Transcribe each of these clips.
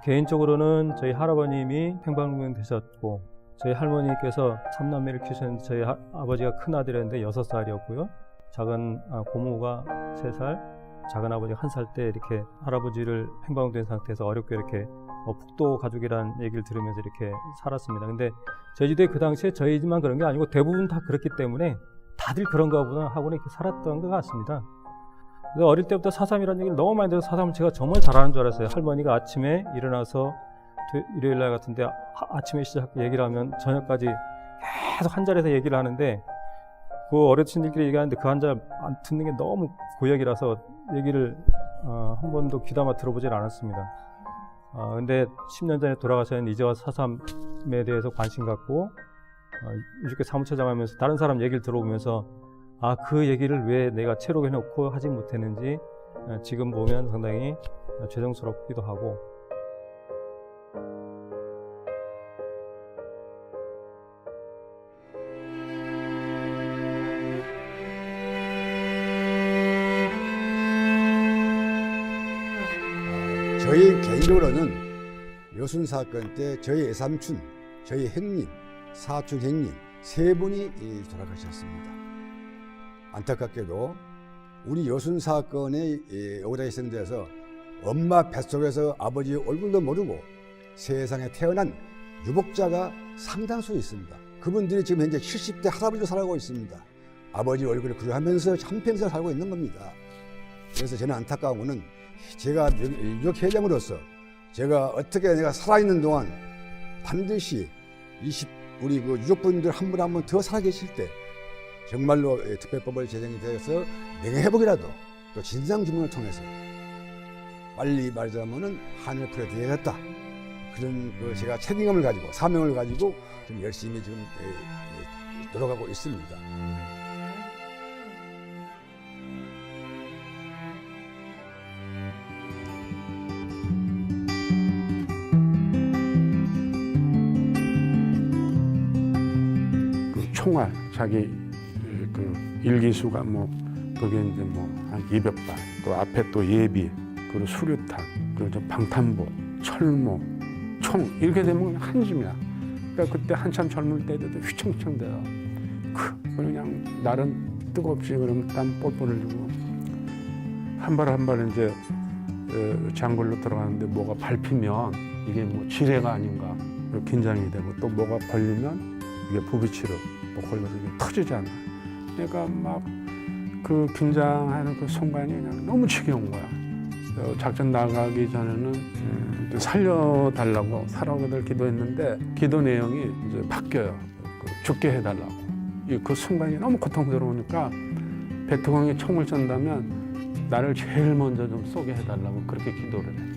개인적으로는 저희 할아버님이 행방불명 되셨고 저희 할머니께서 삼남매를 키우셨는데 저희 하- 아버지가 큰 아들이었는데 여섯 살이었고요. 작은 아, 고모가 세 살, 작은 아버지가 한 살 때 이렇게 할아버지를 행방된 상태에서 어렵게 이렇게 어, 북도 가족이라는 얘기를 들으면서 이렇게 살았습니다. 근데 제주도에 그 당시에 저희만 그런 게 아니고 대부분 다 그렇기 때문에 다들 그런가 보다 하고 이렇게 살았던 것 같습니다. 어릴 때부터 사삼이라는 얘기를 너무 많이 들어서 사삼을 제가 정말 잘하는 줄 알았어요. 할머니가 아침에 일어나서 토- 일요일 날 같은데 아, 아침에 시작 얘기를 하면 저녁까지 계속 한 자리에서 얘기를 하는데 그 어르신들끼리 얘기하는데 그 한 자리 안 듣는 게 너무 고역이라서 얘기를 어, 한 번도 귀담아 들어보질 않았습니다. 어, 근데 10년 전에 돌아가신 이재화 사삼에 대해서 관심 갖고 어, 유족회 사무처장 하면서 다른 사람 얘기를 들어보면서 아, 그 얘기를 왜 내가 채록 해놓고 하지 못했는지 어, 지금 보면 상당히 어, 죄송스럽기도 하고 저희 개인적으로는 여순 사건 때 저희 애삼촌, 저희 형님, 사촌 형님 세 분이 이, 돌아가셨습니다. 안타깝게도 우리 여순 사건의 이, 오다 희생돼서 엄마 뱃속에서 아버지 얼굴도 모르고 세상에 태어난 유복자가 상당수 있습니다. 그분들이 지금 현재 70대 할아버지로 살아가고 있습니다. 아버지 얼굴을 그려하면서 한평생 살고 있는 겁니다. 그래서 저는 안타까운 거는 제가 유력 회장으로서 제가 어떻게 내가 살아있는 동안 반드시 20 우리 그 유족분들 한 분 한 분 더 살아계실 때 정말로 예, 특별법을 제정이 되어서 명예회복이라도 또 진상규명을 통해서 빨리 말하자면은 한을 풀어드려야겠다 그런 그 제가 책임감을 가지고 사명을 가지고 좀 열심히 지금 예, 예, 노력하고 있습니다. 그 총알 자기 그 일기수가 뭐 그게 이제 뭐한 200발 또 앞에 또 예비 그리고 수류탄 그리고 저 방탄복 철모 총 이렇게 되면 그냥 한 짐이야. 그러니까 그때 한참 젊을 때도 휘청휘청 돼요 그 그냥 날은 뜨겁지. 그러면 땀 뻘뻘 흘리고 한 발 한 발 이제 어, 장골로 들어가는데 뭐가 밟히면 이게 뭐 지뢰가 아닌가 긴장이 되고 또 뭐가 걸리면 이게 부비치로 뭐 걸려서 이게 터지잖아. 그러니까 막그 긴장하는 그 순간이 그냥 너무 지겨운 거야. 어, 작전 나가기 전에는 음, 또 살려달라고 살아오기를 기도했는데 기도 내용이 이제 바뀌어요. 그 죽게 해달라고. 이그 순간이 너무 고통스러우니까 베트공이 총을 쏜다면 나를 제일 먼저 좀 쏘게 해달라고 그렇게 기도를 해.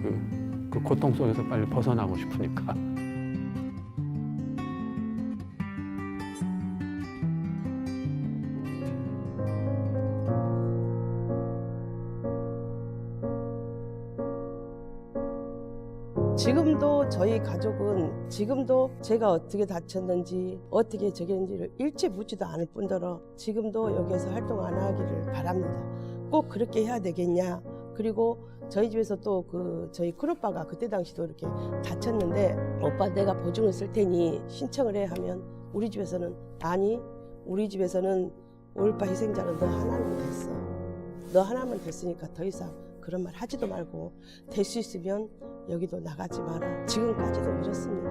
그, 그 고통 속에서 빨리 벗어나고 싶으니까. 지금도 저희 가족은 지금도 제가 어떻게 다쳤는지 어떻게 저겼는지를 일체 묻지도 않을 뿐더러 지금도 여기에서 활동 안 하기를 바랍니다. 꼭 그렇게 해야 되겠냐. 그리고 저희 집에서 또 그 저희 큰오빠가 그때 당시도 이렇게 다쳤는데 오빠 내가 보증을 쓸 테니 신청을 해 하면 우리 집에서는 아니 우리 집에서는 5.18 희생자는 너 하나면 됐어. 너 하나면 됐으니까 더 이상 그런 말 하지도 말고 될 수 있으면 여기도 나가지 마라. 지금까지도 이렇습니다.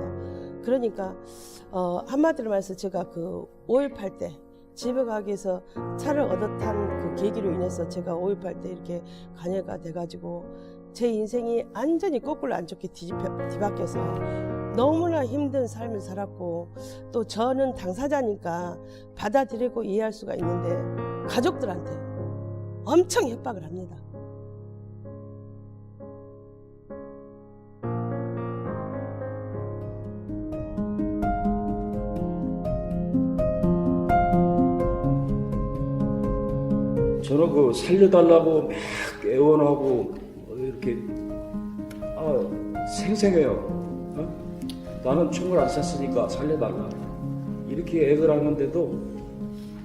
그러니까 어, 한마디로 말해서 제가 그 5.18 때 집에 가기 위해서 차를 얻어탄 그 계기로 인해서 제가 5.18 때 이렇게 간여가 돼가지고 제 인생이 완전히 거꾸로 안 좋게 뒤집혀, 뒤바뀌어서 너무나 힘든 삶을 살았고 또 저는 당사자니까 받아들이고 이해할 수가 있는데 가족들한테 엄청 협박을 합니다. 저는 그 살려달라고 막 애원하고 이렇게 아, 생생해요. 어? 나는 총을 안 쐈으니까 살려달라. 이렇게 애들 하는데도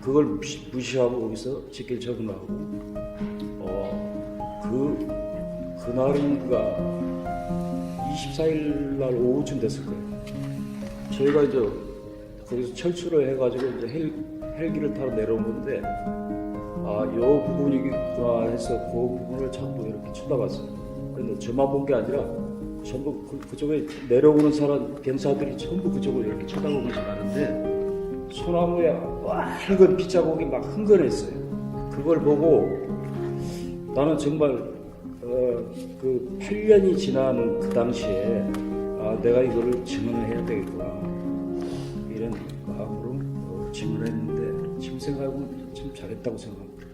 그걸 무시- 무시하고 거기서 직결 적응하고 어, 그 그날인가 24일 날 오후쯤 됐을 거예요. 저희가 이제 거기서 철수를 해가지고 이제 헬, 헬기를 타러 내려온 건데 아, 요 부분이구나 해서 그 부분을 전부 이렇게 쳐다봤어요. 근데 저만 본 게 아니라 전부 그, 그쪽에 내려오는 사람 병사들이 전부 그쪽을 이렇게 쳐다보면서 가는데 소나무에 빨간 빗자국이 막 흥건했어요. 그걸 보고 나는 정말 어, 그 8년이 지난 그 당시에 아, 내가 이거를 증언을 해야 되겠구나 이런 마음으로 어, 증언했는데 지금 생각해보면 참 잘했다고 생각합니다.